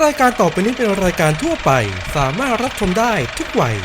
รายการต่อไปนี้เป็นรายการทั่วไป สามารถรับชมได้ทุกวัย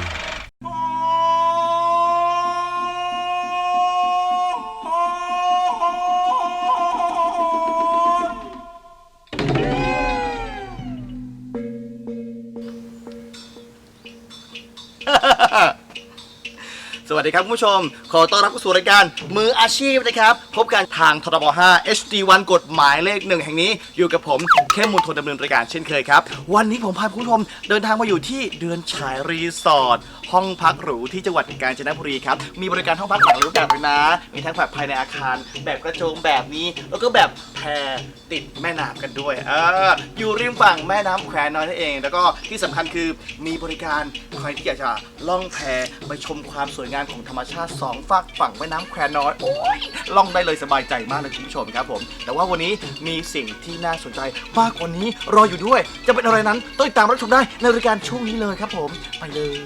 สวัสดีครับคุณผู้ชม ขอต้อนรับเข้าสู่รายการมืออาชีพนะครับ พบกันทางทรบ5 HD1 กฎหมายเลขหนึ่งแห่งนี้อยู่กับผมเข้มมูลทนดำเนินรายการเช่นเคยครับ วันนี้ผมพาคุณผู้ชมเดินทางมาอยู่ที่เดือนฉายรีสอร์ทห้องพักหรูที่จังหวัดกาญจนบุรีครับ มีบริการห้องพักหลังรูปแบบเลยนะ มีทั้งแบบภายในอาคาร แบบกระโจมแบบนี้ แล้วก็แบบแพติดแม่น้ำกันด้วยเอออยู่ริมฝั่งแม่น้ำแควน้อยนั่นเอง แล้วก็ที่สำคัญคือมีบริการใครที่อยากจะล่องแพไปชมความสวยงามของธรรมชาติสองฝั่งฝั่งแม่น้ำแควน้อยโอ้ยล่องได้เลยสบายใจมากเลยคุณผู้ชมครับผม แต่ว่าวันนี้มีสิ่งที่น่าสนใจมากกว่านี้รออยู่ด้วย จะเป็นอะไรนั้นต้องติดตามรับชมได้ในรายการช่วงนี้เลยครับผม ไปเลย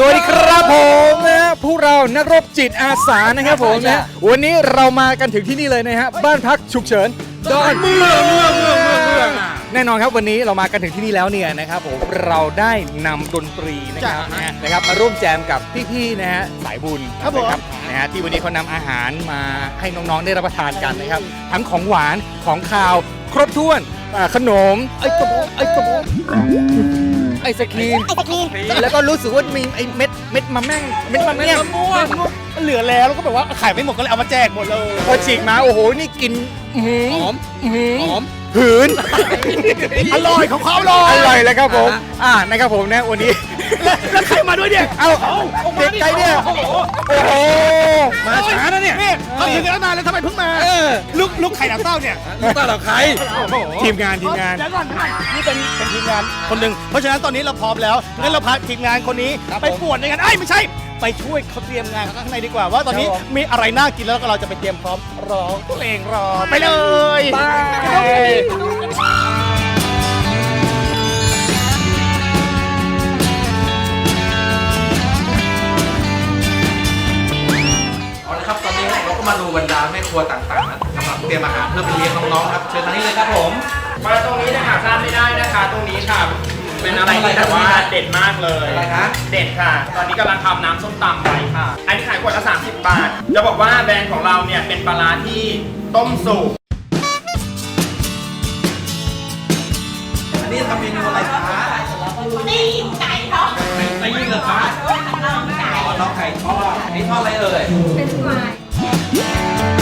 สวัสดีครับผม พวกเรานักรบจิตอาสานะครับผมนะ วันนี้เรามากันถึงที่นี่เลยนะฮะ บ้านพักฉุกเฉินดอนเมืองเมืองเมืองเมืองเมืองแน่นอนครับวันนี้เรามากันถึงที่นี่แล้วเนี่ยนะครับผมเราได้นำดนตรีนะครับนะฮะนะครับมาร่วมแจมกับพี่ๆนะฮะสายบุญครับผม นะนะฮะที่วันนี้เขานำอาหารมาให้น้องๆได้รับประทานกันนะครับ ทั้งของหวานของคาว ครบถ้วนอ่าขนมไอ้กระบอกไอ้กระบ อกไอศครีมแล้วก็รู้สึกว่ามีไอ้เม็ดเม็ดมะแม่งเม็ดมะแม่งม่วงเหลือแล้วแล้วก็แบบว่าขายไม่หมดก็เลยเอามาแจกหมดเลยพอฉีกมาโอ้โหนี่กินหอมหอมหืนอร่อยของเขาอร่อยอร่อยเลยครับผม อ่านะครับผมนะวันนี้แล้วใครมาด้วยเนี่ยเอาเด็กใจเนี่ยโอ้โหมาช้านะเนี่ยเขาถึงกันแล้วนานแล้วทำไมเพิ่งมา ลูกลูกไข่ดาวเต้าเนี่ยลูกเต้าเราใครทีมงานทีมงาน เดี๋ยวก่อนนี่เป็นเป็นทีมงานคนหนึ่งเพราะฉะนั้นตอนนี้เราพร้อมแล้วงั้นเราพาทีมงานคนนี้ไปป่วนในงานไอ้ยไม่ใช่ ไปช่วยเขาเตรียมงานข้างในดีกว่า ว่าตอนนี้มีอะไรน่ากินแล้วก็เราจะไปเตรียมพร้อมร้องเพลงรอไปเลยเอ มาดูบรรดาแม่ครัวต่างๆนะกำลังเตรียมอาหารเพื่อไปเลี้ยงน้องๆครับ เชิญทางนี้เลยครับผม มาตรงนี้นะคะพลาดไม่ได้นะคะ ตรงนี้ค่ะ เป็นอะไรที่แบบว่าเด็ดมากเลยอะไรคะ เด็ดค่ะ ตอนนี้กำลังทำน้ำส้มตำไปค่ะ อันนี้ขายขวดละ30 บาท จะบอกว่าแบรนด์ของเราเนี่ยเป็นปลาร้าที่ต้มสุก อันนี้ทำเมนูอะไรคะตีนไก่ทอดไม่ยิ่งเหรอคะน้องไก่อ๋อน้องไก่ทอดอันนี้ทอดอะไรเอ่ย เป็นควาย Yeah.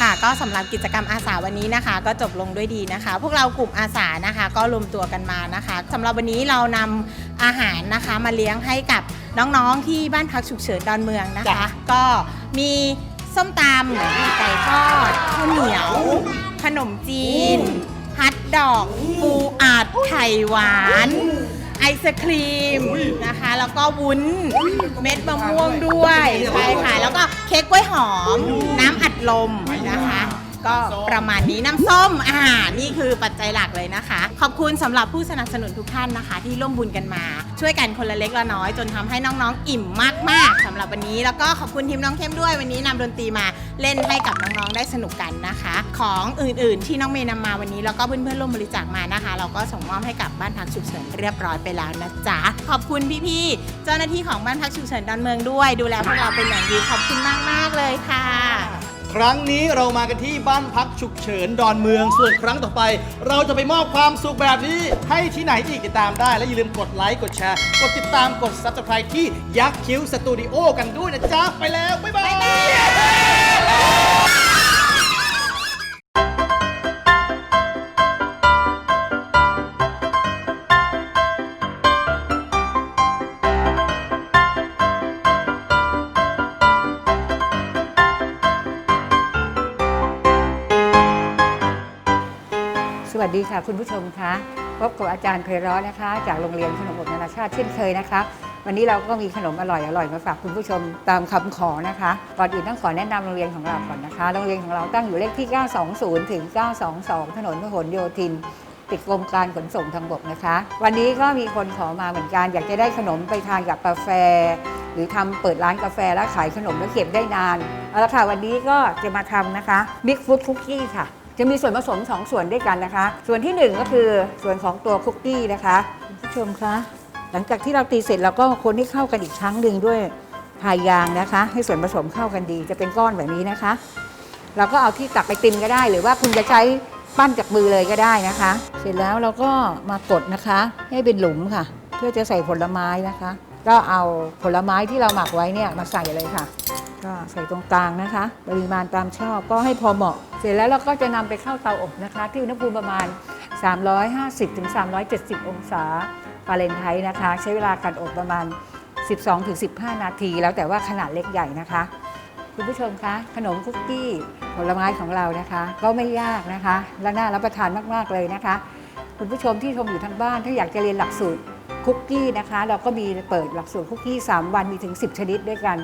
ค่ะก็สำหรับกิจกรรมอาสาวันนี้นะคะ ก็จบลงด้วยดีนะคะ พวกเรากลุ่มอาสานะคะ ก็รวมตัวกันมานะคะสำหรับวันนี้เรานำอาหารนะคะมาเลี้ยงให้กับน้องๆที่บ้านพักฉุกเฉินดอนเมืองนะคะ ก็มีส้มตำมีไก่ทอดข้าวเหนียว ขนมจีน ฮัทดอก ปูอัดไข่หวาน ไอศครีมนะคะ แล้วก็วุ้นเม็ดมะม่วงด้วยใช่ค่ะแล้วก็เค้กกล้วยหอม น้ำอัดลมนะคะ ก็ประมาณนี้น้ำส้มอ่านี่คือปัจจัยหลักเลยนะคะ ขอบคุณสำหรับผู้สนับสนุนทุกท่านนะคะ ที่ร่วมบุญกันมา ช่วยกันคนละเล็กละน้อย จนทำให้น้องๆ อิ่มมากๆสำหรับวันนี้แล้วก็ขอบคุณทีมน้องเข้มด้วยวันนี้นำดนตรีมาเล่นให้กับน้องๆได้สนุกกันนะคะ ของอื่นๆ ที่น้องเมย์นำมาวันนี้แล้วก็เพื่อนๆร่วมบริจาคมานะคะ เราก็ส่งมอบให้กับบ้านพักฉุกเฉินเรียบร้อยไปแล้วนะจ๊ะขอบคุณพี่ๆเจ้าหน้าที่ของบ้านพักฉุกเฉินดอนเมืองด้วย ดูแลพวกเราเป็นอย่างดีขอบคุณมากๆเลยค่ะ ครั้งนี้เรามากันที่บ้านพักฉุกเฉินดอนเมือง ส่วนครั้งต่อไป เราจะไปมอบความสุขแบบนี้ ให้ที่ไหนอีกติดตามได้ และอย่าลืมกดไลค์ กดแชร์ กดติดตาม กด subscribe ที่ยักษ์คิ้วสตูดิโอกันด้วยนะจ๊ะ ไปแล้ว บ๊ายบาย สดีค่ะคุณผู้ชมคะพบกับอาจารย์เพร้อนะคะ จากโรงเรียนขนมอบนานาชาติเช่นเคยนะคะ วันนี้เราก็มีขนมอร่อยอร่อยมาฝากคุณผู้ชมตามคำขอนะคะก่อนอื่นต้องขอแนะนำโรงเรียนของเราก่อนนะคะ โรงเรียนของเราตั้งอยู่เลขที่ 920 ถึง 922 ถนนพหลโยธิน ติดกรมการขนส่งทางบกนะคะ วันนี้ก็มีคนขอมาเหมือนกัน อยากจะได้ขนมไปทานกับกาแฟ หรือทำเปิดร้านกาแฟแล้วขายขนมแล้วเก็บได้นานเอาละค่ะวันนี้ก็จะมาทำนะคะมิกฟุตคุกกี้ค่ะ จะมีส่วนผสม2ส่วนด้วยกันนะคะ ส่วนทีหนึ่1ก็คือส่วนของตัวคุกกี้นะคะคุณผู้ชมคะหลังจากที่เราตีเสร็จเราก็คนให้เข้ากันอีกครั้งหนึ่งด้วยพายยางนะคะ ให้ส่วนผสมเข้ากันดีจะเป็นก้อนแบบนี้นะคะ เราก็เอาที่ตักไอติมก็ได้ หรือว่าคุณจะใช้ปั้นจากมือเลยก็ได้นะคะ เสร็จแล้วเราก็มากดนะคะ ให้เป็นหลุมค่ะ เพื่อจะใส่ผลไม้นะคะ ก็เอาผลไม้ที่เราหมักไว้เนี่ยมาใส่เลยค่ะ ก็ใส่ตรงกลางนะคะ ปริมาณตามชอบก็ให้พอเหมาะ เสร็จแล้วเราก็จะนำไปเข้าเตาอบนะคะ ที่อุณหภูมิประมาณ 350-370 องศาฟาเรนไฮต์นะคะ ใช้เวลาการอบประมาณ 12-15 นาที แล้วแต่ว่าขนาดเล็กใหญ่นะคะคุณผู้ชมคะขนมคุกกี้ผลไม้ของเรานะคะ ก็ไม่ยากนะคะ และน่ารับประทานมาก ๆ เลยนะคะ คุณผู้ชมที่ชมอยู่ทางบ้าน ถ้าอยากจะเรียนหลักสูตร คุกกี้นะคะ เราก็มีเปิดหลักสูตรคุกกี้ 3 วันมีถึง 10 ชนิดด้วยกัน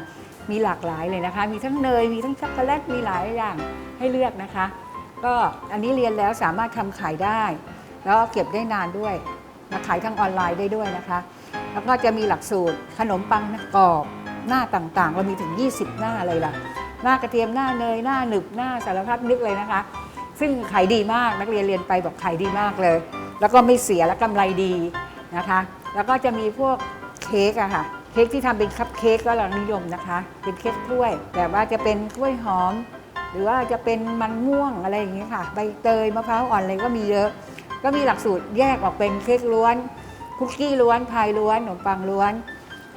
มีหลากหลายเลยนะคะ มีทั้งเนยมีทั้งช็อกโกแลตมีหลายอย่างให้เลือกนะคะ ก็อันนี้เรียนแล้วสามารถทำขายได้ แล้วกเก็บได้นานด้วยมาขายทางออนไลน์ได้ด้วยนะคะ แล้วก็จะมีหลักสูตรขนมปังกรอบหน้าต่างๆ เรามีถึง 20 หน้าเลยล่ะ หน้ากระเทียมหน้าเนยหน้าหนึบหน้าสารพัดนึกเลยนะคะ ซึ่งขายดีมากนักเรียนเรียนไปบอกขายดีมากเลย แล้วก็ไม่เสียและกำไรดี นะคะ แล้วก็จะมีพวกเค้กอะค่ะ เค้กที่ทำเป็นคัพเค้กก็เรานิยมนะคะ เป็นเค้กกล้วยแบบว่าจะเป็นกล้วยหอม หรือว่าจะเป็นมันม่วงอะไรอย่างเงี้ค่ะ ใบเตยมะพร้าวอ่อนอะไรก็มีเยอะ ก็มีหลักสูตรแยกออกเป็นเค้กล้วนคุกกี้ล้วนพายล้วนขนมปังล้วน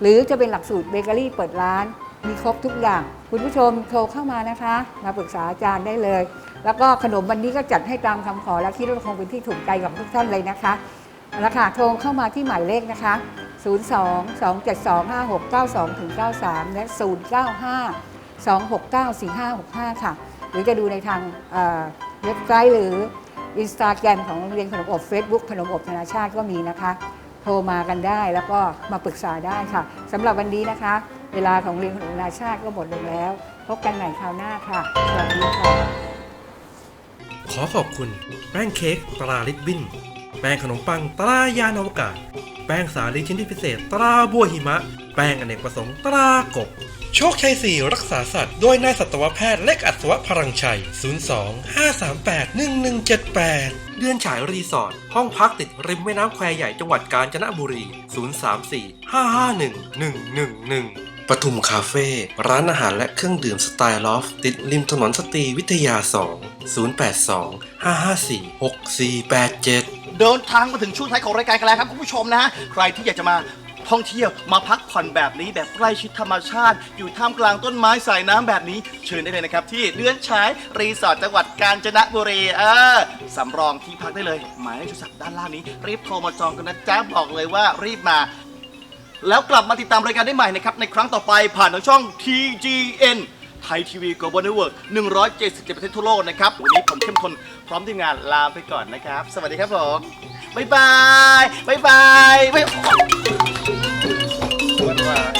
หรือจะเป็นหลักสูตรเบเกอรี่เปิดร้าน มีครบทุกอย่าง คุณผู้ชมโทรเข้ามานะคะ มาปรึกษาอาจารย์ได้เลย แล้วก็ขนมวันนี้ก็จัดให้ตามคำขอและคิดว่าคงเป็นที่ถูกใจกับทุกท่านเลยนะคะ เอาละค่ะโทรเข้ามาที่หมายเลขนะคะ 02 272 5692ถึง93 และ 095 269 4565 ค่ะ หรือจะดูในทางเว็บไซต์หรืออินสตาแกรมของโรงเรียนขนมอบ Facebook ขนมอบนานาชาติก็มีนะคะ โทรมากันได้แล้วก็มาปรึกษาได้ค่ะสำหรับวันนี้นะคะ เวลาของเรียนขนมนานาชาติก็หมดลงแล้ว พบกันใหม่คราวหน้าค่ะ สวัสดีค่ะ ขอขอบคุณแป้งเค้กตราลิบบิ้น แป้งขนมปังตรายานอวกาศ แป้งสาลีชิ้นที่พิเศษ ตราบัวหิมะ แป้งอเนกประสงค์ตรากบ โชคชัย4รักษาสัตว์โดยนายสัตวแพทย์เล็กอัศวพลังชัย 02 538 1178 เดือนฉายรีสอร์ทห้องพักติดริมแม่น้ำแควใหญ่จังหวัดกาญจนบุรี 034 551 111ปทุมคาเฟ่ร้านอาหารและเครื่องดื่มสไตล์ลอฟ ติดริมถนนสตรีวิทยา 2 082 554 6487 เดินทางมาถึงช่วงท้ายของรายการกันแล้วครับคุณผู้ชมนะฮะใครที่อยากจะมาท่องเที่ยวมาพักผ่อนแบบนี้แบบใกล้ชิดธรรมชาติ อยู่ท่ามกลางต้นไม้สายน้ำแบบนี้เชิญได้เลยนะครับ ที่เลื่อนฉายรีสอร์ทจังหวัดกาญจนบุรีเออสำรองที่พักได้เลย หมายเลขโทรศัพท์ด้านล่างนี้ รีบโทรมาจองกันนะจ๊ะบอกเลยว่ารีบมา แล้วกลับมาติดตามรายการได้ใหม่นะครับในครั้งต่อไปผ่านทางช่อง TGN ไทยทีวีกับบอลนิเวศหนึ่งร้อยเจ็ดสิบเจ็ดประเทศทั่วโลกนะครับ วันนี้ผมเข้มทนพร้อมทีมงานลาไปก่อนนะครับ สวัสดีครับผมบ๊ายบายบ๊ายบายบ๊ายบาย